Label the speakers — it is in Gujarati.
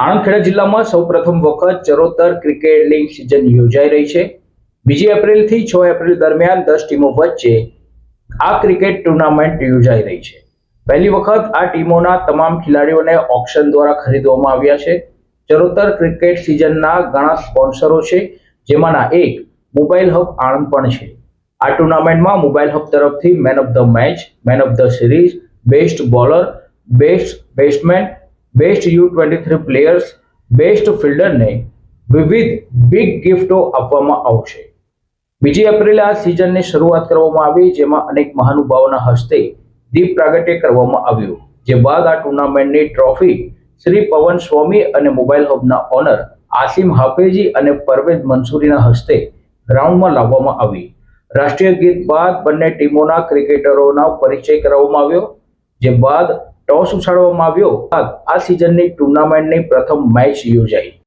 Speaker 1: આણંદ ખેડા જિલ્લામાં સૌપ્રથમ વખત ચરોતર ક્રિકેટ લીગ સિઝન યોજાઈ રહી છે. બીજી એપ્રિલથી છ એપ્રિલ દરમિયાન દસ ટીમો વચ્ચે આ ક્રિકેટ ટુર્નામેન્ટ યોજાઈ રહી છે. પહેલી વખત આ ટીમોના તમામ ખેલાડીઓને ઓક્શન દ્વારા ખરીદવામાં આવ્યા છે. ચરોતર ક્રિકેટ સિઝનના ઘણા સ્પોન્સરો છે, જેમાંના એક મોબાઈલ હબ આણંદ પણ છે. આ ટુર્નામેન્ટમાં મોબાઈલ હબ તરફથી man of the match, man of the series, best bowler, best batsman best U twenty three players best ફિલ્ડરને વિવિધ બિગ ગિફ્ટો આપવામાં આવશે. બીજી એપ્રિલે આ સિઝનની શરૂઆત કરવામાં આવી, જેમાં અનેક મહાનુભાવોના હસ્તે દીપ પ્રાગટ્ય કરવામાં આવ્યું, જે બાદ આ ટુર્નામેન્ટની ટ્રોફી શ્રી પવન સ્વામી અને મોબાઈલ હબના ઓનર આસિમ હાફેજી અને પરવેઝ મંસૂરીના હસ્તે ગ્રાઉન્ડમાં લાવવામાં આવી. રાષ્ટ્રીય ગીત બાદ બંને ટીમોના ક્રિકેટરોના પરિચય કરાવવામાં આવ્યો, જે બાદ ટોસ ઉછાળવામાં આવ્યો આ સિઝનની ટુર્નામેન્ટની પ્રથમ મેચ યોજાઈ.